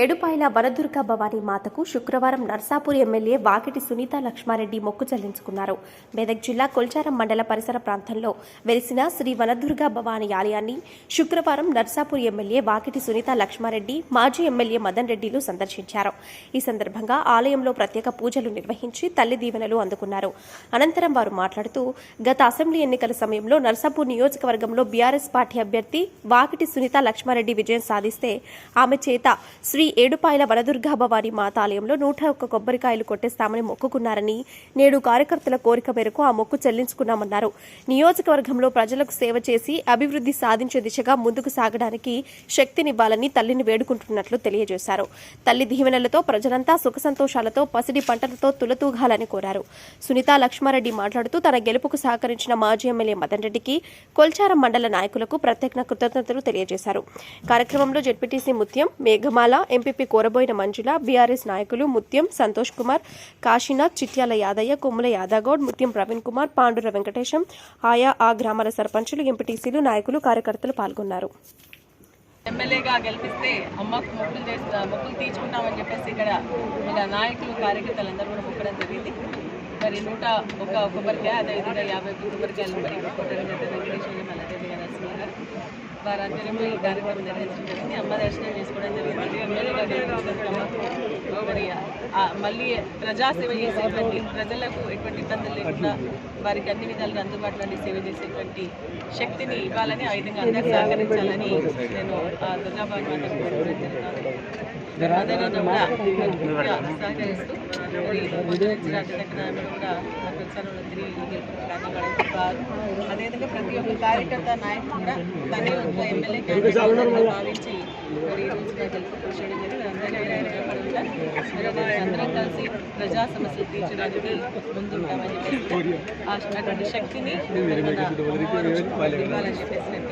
ఏడుపాయల వనదుర్గ భవానీ మాతకు శుక్రవారం నర్సాపూర్ ఎమ్మెల్యే వాకిటి సునీత లక్ష్మారెడ్డి మొక్కు చెల్లించుకున్నారు. మెదక్ జిల్లా కొల్చారం మండల పరిసర ప్రాంతంలో వెలిసిన శ్రీ వనదుర్గ భవానీ ఆలయాన్ని శుక్రవారం నర్సాపూర్ ఎమ్మెల్యే వాకిటి సునీత లక్ష్మారెడ్డి మాజీ ఎమ్మెల్యే మదన్ రెడ్డిలు సందర్శించారు. ఈ సందర్భంగా ఆలయంలో ప్రత్యేక పూజలు నిర్వహించి తల్లి దీవెనలు అందుకున్నారు. అనంతరం వారు మాట్లాడుతూ గత అసెంబ్లీ ఎన్నికల సమయంలో నర్సాపూర్ నియోజకవర్గంలో బీఆర్ఎస్ పార్టీ అభ్యర్థి వాకిటి సునీత లక్ష్మారెడ్డి విజయం సాధిస్తే ఆమె చేత శ్రీ ఏడుపాయల వరదుర్గాభవాని మాత ఆలయంలో నూట ఒక్క కొబ్బరికాయలు కొట్టేస్తామని మొక్కుకున్నారని నేడు కార్యకర్తల కోరిక మేరకు ఆ మొక్కు చెల్లించుకున్నామన్నారు. నియోజకవర్గంలో ప్రజలకు సేవ చేసి అభివృద్ధి సాధించే దిశగా ముందుకు సాగడానికి శక్తినివ్వాలని తల్లిని వేడుకుంటున్నట్లు తెలియజేశారు. తల్లి దీవెనలతో ప్రజలంతా సుఖ సంతోషాలతో పసిడి పంటలతో తులతూగాలని కోరారు. సునీత లక్ష్మారెడ్డి మాట్లాడుతూ తన గెలుపుకు సహకరించిన మాజీ ఎమ్మెల్యే మదన్ రెడ్డికి కొల్చారం మండల నాయకులకు ప్రత్యేక కృతజ్ఞతలు తెలియజేశారు. కార్యక్రమంలో ZPTC Mutyam Meghamala MPP Koraboina Manjula BRS నాయకులు ముత్యం సంతోష్ కుమార్ కాశీనాథ్ చిట్యాల యాదయ్య కొమ్ముల యాదగౌడ్ ముత్యం ప్రవీణ్ కుమార్ పాండుర వెంకటేశం ఆయా ఆ గ్రామాల సర్పంచులు ఎంపీటీసీలు నాయకులు కార్యకర్తలు పాల్గొన్నారు. ఎమ్మెల్యేగా గెలిపిస్తే అమ్మకు మొక్కులు చేస్తా మొక్కులు తీర్చుకుంటామని చెప్పేసి ఇక్కడ ఇలా నాయకులు కార్యకర్తలు అందరూ కూడా మొక్కడం జరిగింది. మరి నూట ఒక కొబ్బరికాయ అదే అదేవిధంగా యాభై ఒక్క కొబ్బరికాయలు మరి కొట్టడం జరిగింది వెంకటేశ్వర మళ్ళీ నరసింహ గారు వారి ఆధ్వర్యంలో ఈ కార్యక్రమం నిర్వహించడం జరిగింది. అమ్మ దర్శనం చేసుకోవడం జరిగింది. ఎమ్మెల్యేగా గెలిపించినందుకు మరి మళ్ళీ ప్రజాసేవ చేసేటువంటి ప్రజలకు ఎటువంటి ఇబ్బందులు లేకుండా వారికి అన్ని విధాలుగా అందుబాటులో సేవ చేసేటువంటి శక్తిని ఇవ్వాలని ఆ విధంగా అందరూ సహకరించాలని నేను ఆ దుర్గాబాబు మాతను కోరుకోవడం జరుగుతుంది అదేవిధంగా సహకరిస్తూ మరి కూడా నాకు తిరిగి అదేవిధంగా ప్రతి ఒక్క కార్యకర్త నాయకుడు కూడా తనే ఒక ఎమ్మెల్యే క్యాండిడేట్ భావించి మరి ఈ రోజుగా గెలుపు జరిగింది అందరం కలిసి ప్రజా సమస్యలు తీర్చడానికి ముందుంటామని చెప్పేసి అటువంటి శక్తిని ఇవ్వాలని చెప్పేసి నేను